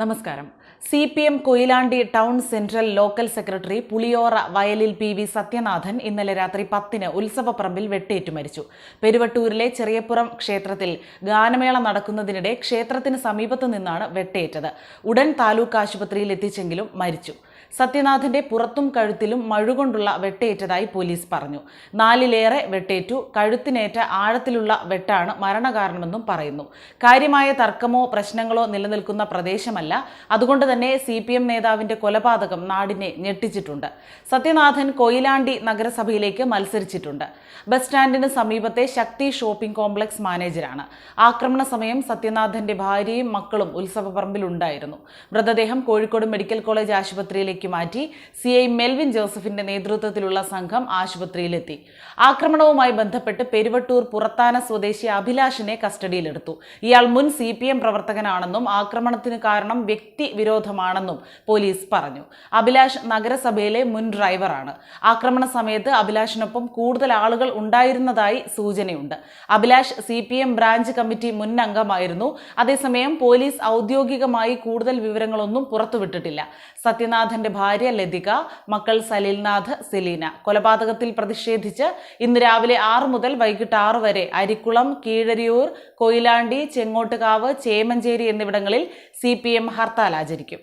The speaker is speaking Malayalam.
നമസ്കാരം. C P M Koyilandy town central local secretary Puliyora വയലിൽ പി വി സത്യനാഥൻ ഇന്നലെ രാത്രി പത്തിന് ഉത്സവപ്പറമ്പിൽ വെട്ടേറ്റു മരിച്ചു. പെരുവട്ടൂരിലെ ചെറിയപ്പുറം ക്ഷേത്രത്തിൽ ഗാനമേള നടക്കുന്നതിനിടെ ക്ഷേത്രത്തിന് സമീപത്തു നിന്നാണ് വെട്ടേറ്റത്. ഉടൻ താലൂക്ക് ആശുപത്രിയിൽ എത്തിച്ചെങ്കിലും മരിച്ചു. സത്യനാഥന്റെ പുറത്തും കഴുത്തിലും മഴുകൊണ്ടുള്ള വെട്ടേറ്റതായി പോലീസ് പറഞ്ഞു. നാലിലേറെ വെട്ടേറ്റു. കഴുത്തിനേറ്റ ആഴത്തിലുള്ള വെട്ടാണ് മരണകാരണമെന്നും പറയുന്നു. കാര്യമായ തർക്കമോ പ്രശ്നങ്ങളോ നിലനിൽക്കുന്ന പ്രദേശമല്ല. അതുകൊണ്ട് തന്നെ സി പി എം നേതാവിന്റെ കൊലപാതകം നാടിനെ ഞെട്ടിച്ചിട്ടുണ്ട്. സത്യനാഥൻ കൊയിലാണ്ടി നഗരസഭയിലേക്ക് മത്സരിച്ചിട്ടുണ്ട്. ബസ് സ്റ്റാൻഡിന് സമീപത്തെ ശക്തി ഷോപ്പിംഗ് കോംപ്ലക്സ് മാനേജരാണ്. ആക്രമണ സമയം സത്യനാഥന്റെ ഭാര്യയും മക്കളും ഉത്സവപ്പറമ്പിലുണ്ടായിരുന്നു മൃതദേഹം കോഴിക്കോട് മെഡിക്കൽ കോളേജ് ആശുപത്രിയിലേക്ക് മാറ്റി സി ഐ മെൽവിൻ ജോസഫിന്റെ നേതൃത്വത്തിലുള്ള സംഘം ആശുപത്രിയിലെത്തി. ആക്രമണവുമായി ബന്ധപ്പെട്ട് പെരുവട്ടൂർ പുറത്താന സ്വദേശി അഭിലാഷിനെ കസ്റ്റഡിയിലെടുത്തു. ഇയാൾ മുൻ സി പി എം പ്രവർത്തകനാണെന്നും ആക്രമണത്തിന് കാരണം വ്യക്തി വിരോധമാണെന്നും പോലീസ് പറഞ്ഞു. അഭിലാഷ് നഗരസഭയിലെ മുൻ ഡ്രൈവറാണ്. ആക്രമണ സമയത്ത് അഭിലാഷിനൊപ്പം കൂടുതൽ ആളുകൾ ഉണ്ടായിരുന്നതായി സൂചനയുണ്ട്. Abhilash C P M branch committee മുൻ അംഗമായിരുന്നു. അതേസമയം പോലീസ് ഔദ്യോഗികമായി കൂടുതൽ വിവരങ്ങളൊന്നും പുറത്തുവിട്ടിട്ടില്ല. സത്യനാഥന്റെ ഭാര്യ ലതിക മക്കൾ സലിൽനാഥ് സെലീന. കൊലപാതകത്തിൽ പ്രതിഷേധിച്ച് ഇന്ന് രാവിലെ ആറ് മുതൽ വൈകിട്ട് ആറ് വരെ അരിക്കുളം കീഴരിയൂർ കൊയിലാണ്ടി ചെങ്ങോട്ടുകാവ് ചേമഞ്ചേരി എന്നിവിടങ്ങളിൽ സി ഹർത്താൽ ആചരിക്കും.